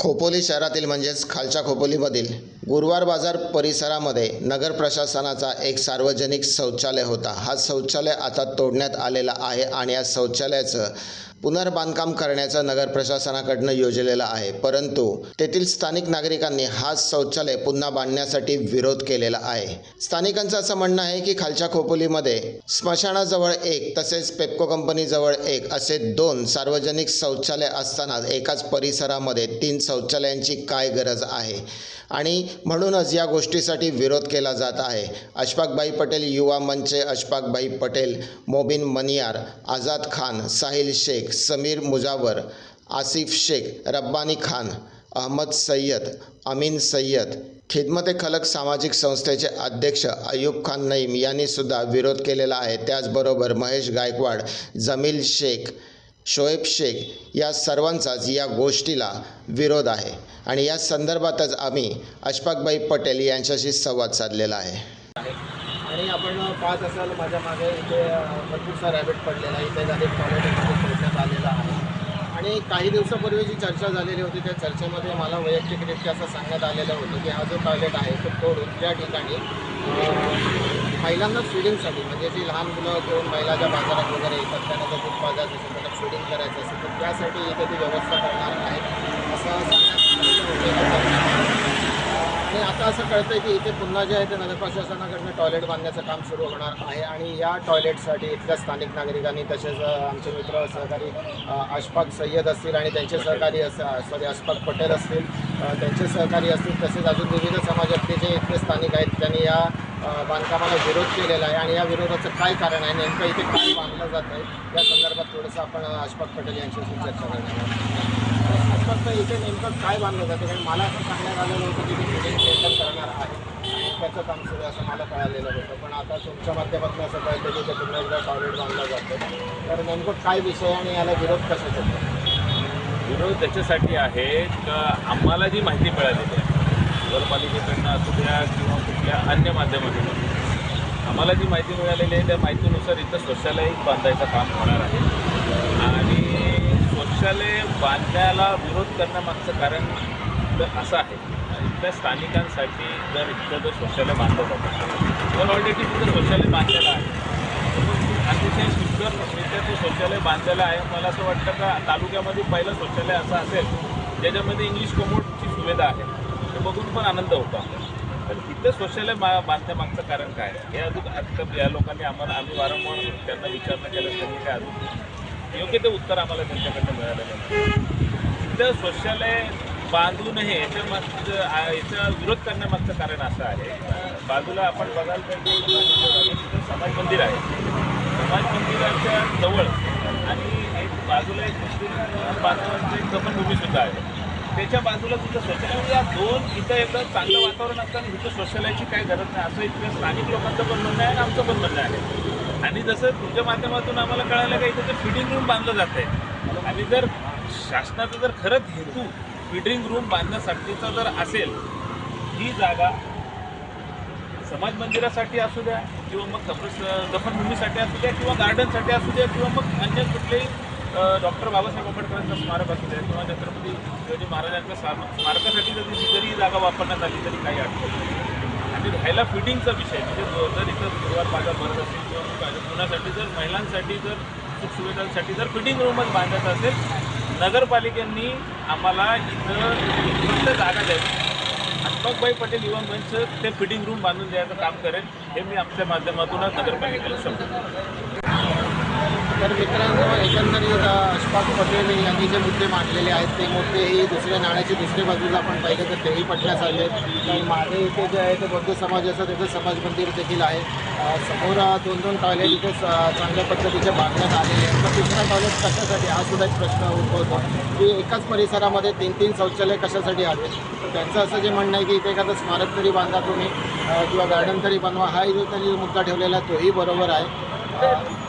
खोपोली शहरातील म्हणजेच खालच्या खोपोलीमधील गुरुवार बाजार परिसरामध्ये नगर प्रशासनाचा एक सार्वजनिक शौचालय होता. हा शौचालय आता तोडण्यात आलेला आहे आणि या शौचालयाचं पुनर्बांधकाम करण्याचं नगर प्रशासनाकडनं योजलेलं आहे. परंतु तेथील स्थानिक नागरिकांनी हा शौचालय पुन्हा बांधण्यासाठी विरोध केलेला आहे. स्थानिकांचं असं म्हणणं आहे की खालच्या खोपोलीमध्ये स्मशानाजवळ एक तसेच पेप्को कंपनीजवळ एक असे दोन सार्वजनिक शौचालय असताना एकाच परिसरामध्ये तीन शौचालयांची काय गरज आहे? आणि म्हणूनच या गोष्टीसाठी विरोध केला जात आहे. अशफाकबाई पटेल युवा मंचचे अशफाकभाई पटेल मोबिन मनियार आझाद खान साहिल शेख समीर मुजावर आसिफ शेख रब्बानी खान अहमद सय्यद अमीन सय्यद खिदमत खलक सामाजिक संस्थेचे अध्यक्ष अयूब खान नईम यांनीसुद्धा विरोध केलेला आहे. त्याचबरोबर महेश गायकवाड जमील शेख शोएब शेख या सर्वांचाच या गोष्टीला विरोध आहे. आणि या संदर्भातच आम्ही अशफाकबाई पटेल यांच्याशी संवाद साधलेला आहे. आणि आपण पाहत असाल माझ्या मागे इथे भरपूरसा रॅबिट पडलेला आहे. इथे झाले टॉयलेट सोडण्यात आलेला आहे. आणि काही दिवसापूर्वी जी चर्चा झालेली होती त्या चर्चेमध्ये मला वैयक्तिकरित्या असं सांगण्यात आलेलं होतं की हा जो टॉयलेट आहे तो तोडून त्या ठिकाणी महिलांना फिडिंगसाठी म्हणजे जी लहान मुलं घेऊन महिलाच्या बाजारात वगैरे येतात त्यांना जर दूध पाजायचं असेल त्यांना फिडिंग करायचं असेल तर त्यासाठी इथे ती व्यवस्था करणार आहे असं आणि आता असं कळतं आहे की इथे पुन्हा जे आहे ते नगर प्रशासनाकडनं टॉयलेट बांधण्याचं काम सुरू होणार आहे आणि या टॉयलेटसाठी इथल्या स्थानिक नागरिकांनी तसेच आमचे मित्र सहकारी अशफाक सय्यद असतील आणि त्यांचे सहकारी अस सॉरी अशफाक पटेल असतील त्यांचे सहकारी असतील तसेच अजून विविध समाजातले जे इथले स्थानिक आहेत त्यांनी या बांधकामाला विरोध केलेला आहे आणि या विरोधाचं काय कारण आहे? नेमकं इथे काय बांधलं जात आहे? या संदर्भात थोडंसं आपण अशफाक पटेल यांच्याशी चर्चा करणार आहोत. अशफाक इथे नेमकं काय बांधलं जातं? कारण मला असं सांगण्यात आलेलं होतं की ते फिटिंग सेंटर करणार आहे त्याचं काम सुरू आहे असं मला कळालेलं होतं. पण आता तुमच्या माध्यमातून असं कळतं की ते पुन्हा एकदा टॉयलेट बांधलं जातं. तर नेमकं काय विषय आणि याला विरोध कशाचा विरोध त्याच्यासाठी आहे का आम्हाला जी माहिती मिळालेली आहे नगरपालिकेकडनं असू द्या किंवा कुठल्या अन्य माध्यमातून आम्हाला जी माहिती मिळालेली आहे त्या माहितीनुसार इथं शौचालय बांधायचं काम होणार आहे. आणि शौचालय बांधण्याला विरोध करण्यामागचं कारण असं आहे. इथल्या स्थानिकांसाठी जर इथलं जर शौचालय बांधलं जातं. तर ऑलरेडी तिथं शौचालय बांधलेलं आहे. अतिशय सुंदर ते शौचालय बांधलेलं आहे. मला असं वाटतं का तालुक्यामध्ये पहिलं शौचालय असं असेल ज्याच्यामध्ये इंग्लिश कमोडची सुविधा आहे. ते बघून पण आनंद होतो तर तिथं शौचालय बा बांधण्यामागचं कारण काय? हे अजून आता या लोकांनी आम्हाला आम्ही वारंवार त्यांना विचारणा केलं त्यांनी काय अजून योग्य ते उत्तर आम्हाला त्यांच्याकडनं मिळालेलं नाही. तिथं शौचालय बांधू नये याच्या मागचं याचा विरोध करण्यामागचं कारण असं आहे. बाजूला आपण बघायला तर तिथं समाज मंदिर आहे. समाज मंदिराच्या जवळ आणि एक बाजूला एक मुस्लिम बांधवांचं एक जमनभूमी सुद्धा आहे. त्याच्या बाजूला तिथं शौचालय या दोन इथं एकदम चांगलं वातावरण असताना इथं शौचालयाची काही गरज नाही. असं इथल्या स्थानिक लोकांचं पण म्हणणं आहे आणि आमचं पण म्हणणं आहे. आणि जसं तुमच्या माध्यमातून आम्हाला कळालं का इथं ते फिटिंग रूम बांधलं जात आहे. आणि जर शासनाचा जर खरंच हेतू फिटिंग रूम बांधण्यासाठीचा जर असेल ही जागा समाज मंदिरासाठी असू द्या किंवा मग कब्रस दफनभूमीसाठी असू द्या किंवा गार्डनसाठी असू द्या किंवा मग अन्य कुठलेही डॉक्टर बाबासाहेब आंबेडकरांचं स्मारक असू द्या किंवा छत्रपती शिवाजी महाराजांच्या स्मार- स्मारकासाठी जरी जरी जागा वापरण्यात आली तरी काही अडचण नाही. आणि राहायला फिटिंगचा विषय म्हणजे जर इथं गुरुवार बाजार भरत असेल किंवा मग जर महिलांसाठी जर सुखसुविधांसाठी जर फिटिंग रूमच बांधायचं असेल नगरपालिकेने आम्हाला इथं फक्त जागा द्यावी. अशफाकभाई पटेल युवा मंच ते फिटिंग रूम बांधून द्यायचं काम करेल हे मी आमच्या माध्यमातूनच नगरपालिकेला समजतो तर मित्रांनो एकंदरीत अशफाक पटेल यांनी जे मुद्दे मांडलेले आहेत ते मुद्देही दुसऱ्या नाण्याची दुसऱ्या बाजूला आपण पाहिलं तर तेही पडण्यात आले. कारण मागे इथे जे आहे ते बौद्ध समाज असं त्याचं समाज मंदिर देखील आहे. समोर दोन दोन टॉयलेट इथे चांगल्या पद्धतीचे बांधण्यात आलेले आहेत. तर तिसरा टॉयलेट कशासाठी? हा सुद्धा एक प्रश्न उद्भवतो. की एकाच परिसरामध्ये तीन तीन शौचालय कशासाठी आले तर त्यांचं असं जे म्हणणं आहे की इथे एखादं स्मारक तरी बांधा तुम्ही किंवा गार्डन तरी बनवा. हा जो त्यांनी मुद्दा ठेवलेला आहे तोही बरोबर आहे.